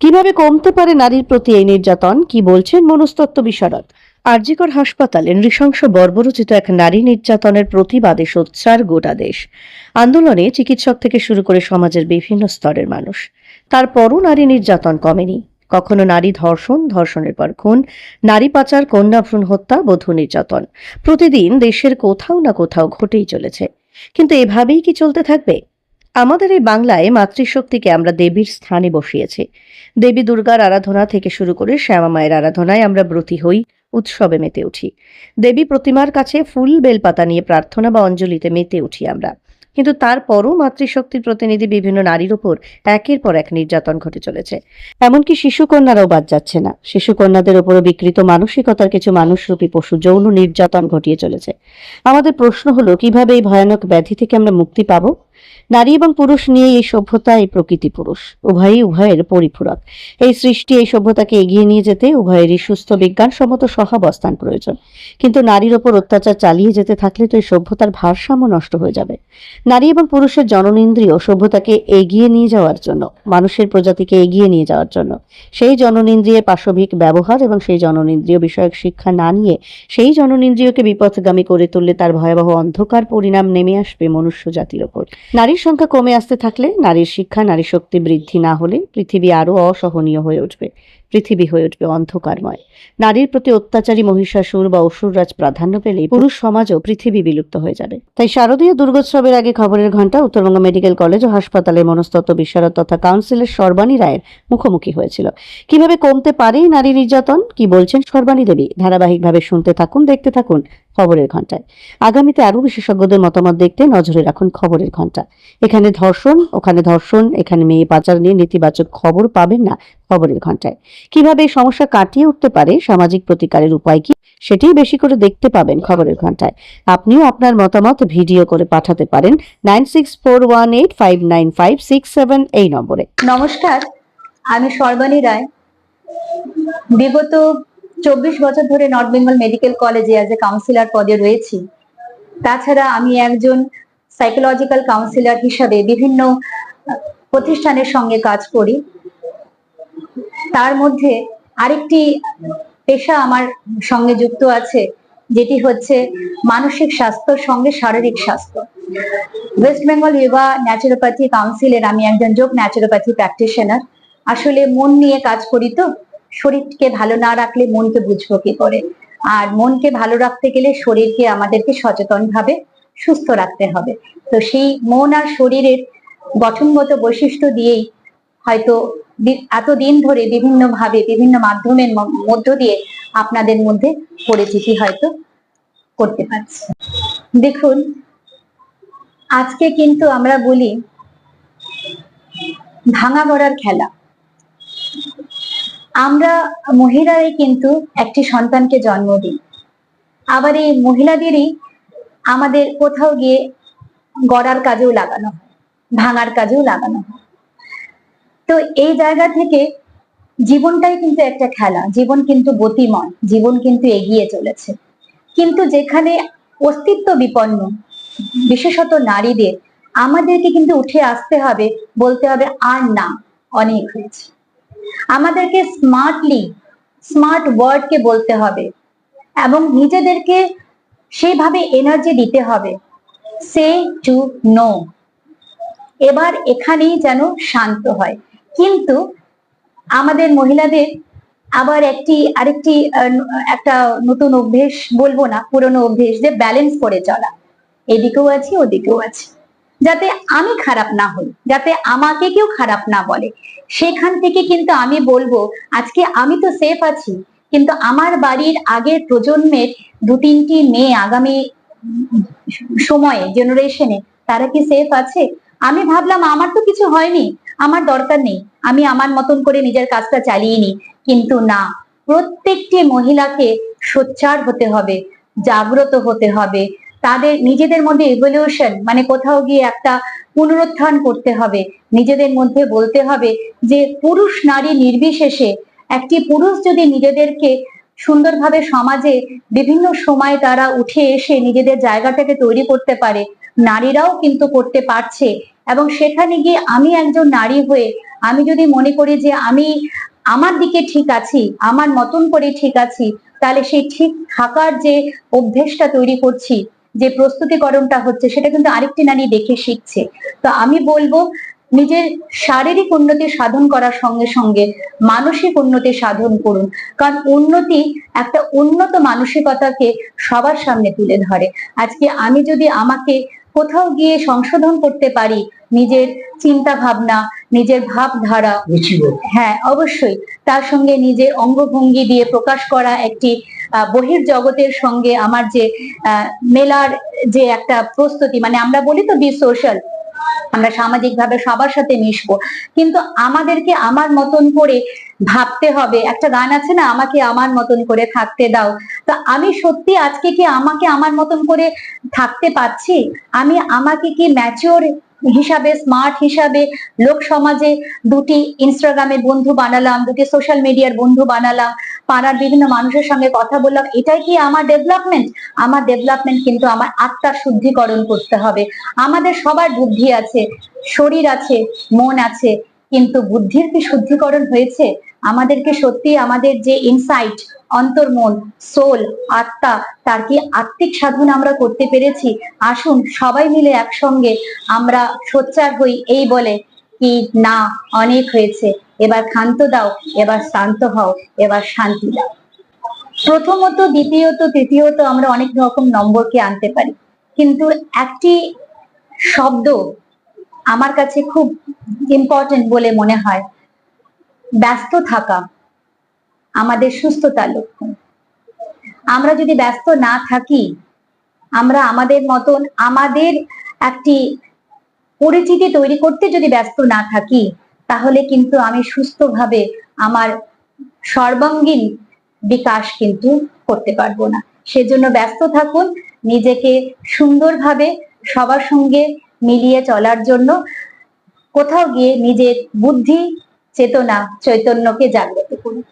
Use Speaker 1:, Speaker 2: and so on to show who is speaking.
Speaker 1: কীভাবে কমতে পারে নারীর প্রতি এই নির্যাতন? কি বলছেন মনস্তত্ত্ব বিশারদ। আরজিকর হাসপাতালে নৃশংস বর্বরচিত এক নারী নির্যাতনের প্রতিবাদে সোচ্চার গোটা দেশ। আন্দোলনে চিকিৎসক থেকে শুরু করে সমাজের বিভিন্ন স্তরের মানুষ। তারপরও নারী নির্যাতন কমেনি। কখনো নারী ধর্ষণ, ধর্ষণের পর খুন, নারী পাচার, কন্যা ভ্রূণ হত্যা, বধূ নির্যাতন। প্রতিদিন দেশের কোথাও না কোথাও ঘটেই চলেছে। কিন্তু এভাবেই কি চলতে থাকবে? আমাদের এই বাংলায় মাতৃশক্তিকে আমরা দেবীর স্থানে বসিয়েছি। দেবী দুর্গার আরাধনা থেকে শুরু করে শ্যামা মায়ের আরাধনায় আমরা ব্রতী হই, উৎসবে মেতে উঠি। দেবী প্রতিমার কাছে ফুল, বেলপাতা নিয়ে প্রার্থনা বা অঞ্জলিতে মেতে উঠি আমরা। কিন্তু তারপরও মাতৃশক্তির প্রতিনিধি বিভিন্ন নারীর উপর একের পর এক নির্যাতন ঘটে চলেছে। এমনকি শিশুকন্যারাও বাদ যাচ্ছে না। শিশুকন্যাদের উপরও বিকৃত মানসিকতার কিছু মানুষরূপী পশু যৌন নির্যাতন ঘটিয়ে চলেছে। আমাদের প্রশ্ন হলো, কীভাবে এই ভয়ানক ব্যাধি থেকে আমরা মুক্তি পাবো? নারী এবং পুরুষ নিয়ে এই সভ্যতা এই প্রকৃতি পুরুষ। উভয়ই উভয়ের পরিপূরক। এই সৃষ্টি, এই সভ্যতাকে এগিয়ে নিয়ে যেতে উভয়েরই সুস্থ বিজ্ঞানসম্মত সহাবস্থান প্রয়োজন। কিন্তু নারীর ওপর অত্যাচার চালিয়ে যেতে থাকলে তো এই সভ্যতার ভারসাম্য নষ্ট হয়ে যাবে। নারী এবং পুরুষের জননেন্দ্রিয় সভ্যতাকে এগিয়ে নিয়ে যাওয়ার জন্য, মানুষের প্রজাতিকে এগিয়ে নিয়ে যাওয়ার জন্য, সেই জননেন্দ্রিয়ের পাশবিক ব্যবহার এবং সেই জননেন্দ্রিয় বিষয়ক শিক্ষা না নিয়ে সেই জননেন্দ্রিয়কে বিপথগামী করে তুললে তার ভয়াবহ অন্ধকার পরিণাম নেমে আসবে মনুষ্য জাতির ওপর। সংখ্যা কমে আসতে থাকলে নারীর শিক্ষা নারী শক্তি বৃদ্ধি না হলে পৃথিবী আরও অসহনীয় হয়ে উঠবে। পৃথিবী হয়ে উঠবে অন্ধকারময়। নারীর প্রতি অত্যাচারী, মহিষাসুর বা অসুররাজ প্রাধান্য পেলে পুরুষ সমাজও পৃথিবী বিলুপ্ত হয়ে যাবে। তাই শারদীয় দুর্গোৎসবের আগে খবরের ঘণ্টা উত্তরবঙ্গ মেডিকেল কলেজ ও হাসপাতালে মনস্তত্ত্ব বিশারদ তথা কাউন্সিলের সর্বাণী রায়ের মুখোমুখি হয়েছিল। কীভাবে কমতে পারে নারী নির্যাতন? কি বলছেন সর্বাণী দেবী? ধারাবাহিকভাবে শুনতে থাকুন, দেখতে থাকুন খবরের ঘন্টায় আগামীতে আরও বিশেষজ্ঞদের মতামত দেখতে নজরে রাখুন খবরের ঘণ্টা এখানে ধর্ষণ, ওখানে ধর্ষণ, এখানে মেয়ে পাচার নিয়ে নেতিবাচক খবর পাবেন না খবরের ঘন্টায় কীভাবে সমস্যা কাটিয়ে উঠতে পারে, সামাজিক প্রতিকারের উপায় কি, সেটাই বেশি করে দেখতে পাবেন খবরের ঘন্টায় আপনিও আপনার মতামত ভিডিও করে পাঠাতে পারেন nine six four one eight five nine five six seven এই নম্বরে।
Speaker 2: নমস্কার, আমি সর্বানী রায়। বিগত চব্বিশ বছর ধরে নর্থ বেঙ্গল মেডিকেল কলেজে অ্যাজ এ কাউন্সিলর পদে রয়েছি। তাছাড়া আমি একজন সাইকোলজিক্যাল কাউন্সিলর হিসাবে বিভিন্ন প্রতিষ্ঠানের সঙ্গে কাজ করি। তার মধ্যে আরেকটি পেশা আমার সঙ্গে যুক্ত আছে, যেটি হচ্ছে মানসিক স্বাস্থ্য, সঙ্গে শারীরিক স্বাস্থ্য। ওয়েস্ট বেঙ্গল ইয়োগা ন্যাচুরোপ্যাথি কাউন্সিলের আমি একজন যোগ ন্যাচুরোপ্যাথি প্র্যাকটিশনার আসলে মন নিয়ে কাজ করি তো, শরীরকে ভালো না রাখলে মনকে বুঝব কি করে? আর মনকে ভালো রাখতে গেলে শরীরকে আমাদেরকে সচেতন ভাবে সুস্থ রাখতে হবে। তো সেই মন আর শরীরের গঠনগত বৈশিষ্ট্য দিয়েই হয়তো এতদিন ধরে বিভিন্ন ভাবে বিভিন্ন মাধ্যমের মধ্য দিয়ে আপনাদের মধ্যে পরিচিতি হয়তো করতে পারছি। দেখুন, আজকে কিন্তু আমরা বলি ভাঙা গড়ার খেলা। আমরা মহিলারাই কিন্তু একটি সন্তানকে জন্ম দিই। আবার এই মহিলাদেরই আমাদের কোথাও গিয়ে গড়ার কাজেও লাগানো হয়, ভাঙার কাজেও লাগানো হয়। তো এই জায়গা থেকে জীবনটাই কিন্তু একটা খেলা। জীবন কিন্তু গতিময়, জীবন কিন্তু এগিয়ে চলেছে। কিন্তু যেখানে অস্তিত্ব বিপন্ন, বিশেষত নারীদের, আমাদেরকে কিন্তু উঠে আসতে হবে, বলতে হবে আর না, অনেক হয়েছে। আমাদেরকে স্মার্টলি স্মার্ট ওয়ার্ডকে বলতে হবে এবং নিজেদেরকে সেইভাবে এনার্জি দিতে হবে। সে টু নো এবার এখানেই যেন শান্ত হয়। কিন্তু আমাদের মহিলাদের আবার একটি, আরেকটি একটা নতুন অভ্যেস বলব না, পুরনো অভ্যেস যে ব্যালেন্স করে চলা। এদিকেও আছি, ওদিকেও আছি। যাতে আমি খারাপ না হই, যাতে আমাকে কেউ খারাপ না বলে। সেখান থেকে কিন্তু আমি বলব, আজকে আমি তো সেফ আছি, কিন্তু আমার বাড়ির আগের প্রজন্মের দু তিনটি মেয়ে আগামী সময়ে জেনারেশনে তারা কি সেফ আছে? আমি ভাবলাম, আমার তো কিছু হয়নি। আমার দরকার নেই। আমি আমার মতন করে নিজের কাজটা চালিয়ে নিই। কিন্তু না, প্রত্যেকটি মহিলাকে সোচ্চার হতে হবে, জাগ্রত হতে হবে। তাদের, নিজেদের মধ্যে ইভলিউশন মানে কোথাও গিয়ে একটা পুনরুত্থান করতে হবে। নিজেদের মধ্যে বলতে হবে যে, পুরুষ নারী নির্বিশেষে একটি পুরুষ যদি নিজেদেরকে সুন্দরভাবে সমাজে বিভিন্ন সময় তারা উঠে এসে নিজেদের জায়গাটাকে তৈরি করতে পারে নারীরাও কিন্তু করতে পারছে। এবং সেখানে গিয়ে আমি একজন নারী হয়ে আমি যদি মনে করি যে আমি আমার দিকে ঠিক আছি, আমার মতন করে ঠিক আছি, তাহলে সেই ঠিক থাকার যে অভ্যেসটা তৈরি করছি, যে প্রস্তুতিকরণটা হচ্ছে, সেটা কিন্তু আরেকটি নারী দেখে শিখছে। তো আমি বলব, নিজের শারীরিক উন্নতি সাধন করার সঙ্গে সঙ্গে মানসিক উন্নতি সাধন করুন। কারণ উন্নতি একটা উন্নত মানসিকতাকে সবার সামনে তুলে ধরে। আজকে আমি যদি আমাকে কোথাও গিয়ে সংশোধন করতে পারি নিজের চিন্তা ভাবনা নিজের ভাবধারা। হ্যাঁ অবশ্যই। তার সঙ্গে নিজের অঙ্গভঙ্গি দিয়ে প্রকাশ করা একটি আহ, বহির জগতের সঙ্গে আমার যে আহ, মেলার যে একটা প্রস্তুতি মানে আমরা বলি তো বি সোশ্যাল আমরা সামাজিকভাবে সবার সাথে মিশবো। কিন্তু আমাদেরকে আমার মতন করে ভাবতে হবে। একটা গান আছে না, আমাকে আমার মতন করে থাকতে দাও। তো আমি সত্যি আজকে কি আমাকে আমার মতন করে থাকতে পাচ্ছি আমি আমাকে কি ম্যাচিওর হিসাবে স্মার্ট হিসাবে, লোক সমাজে দুটি ইনস্টাগ্রামের বন্ধু বানালাম, দুটি সোশ্যাল মিডিয়ার বন্ধু বানালাম, পাড়ার বিভিন্ন মানুষের সঙ্গে কথা বললাম। এটাই কি আমার ডেভেলপমেন্ট আমার ডেভেলপমেন্ট কিন্তু আমার আত্মার শুদ্ধিকরণ করতে হবে। আমাদের সবার বুদ্ধি আছে, শরীর আছে, মন আছে, কিন্তু বুদ্ধির কি শুদ্ধিকরণ হয়েছে? আমাদেরকে সত্যি আমাদের যে ইনসাইট অন্তর্মন সোল আত্মা, তার কি আত্মিক সাধন আমরা করতে পেরেছি? আসুন সবাই মিলে একসঙ্গে আমরা সোচ্চার হই এই বলে কি না অনেক হয়েছে। এবার ক্ষান্ত দাও, এবার শান্ত হও, এবার শান্তি দাও। প্রথমত, দ্বিতীয়ত, তৃতীয়ত আমরা অনেক রকম নম্বরকে আনতে পারি। কিন্তু একটি শব্দ আমার কাছে খুব ইম্পর্টেন্ট বলে মনে হয়। ব্যস্ত থাকা আমাদের সুস্থতার লক্ষণ। আমরা যদি ব্যস্ত না থাকি, আমরা আমাদের মতন আমাদের একটি পরিচিতি তৈরি করতে যদি ব্যস্ত না থাকি, তাহলে কিন্তু আমি সুস্থভাবে আমার সর্বাঙ্গীন বিকাশ কিন্তু করতে পারব না। সেজন্য ব্যস্ত থাকুন, নিজেকে সুন্দরভাবে সবার সঙ্গে মিলিয়ে চলার জন্য কোথাও গিয়ে নিজের বুদ্ধি চেতনা চৈতন্যকে জাগ্রত করুন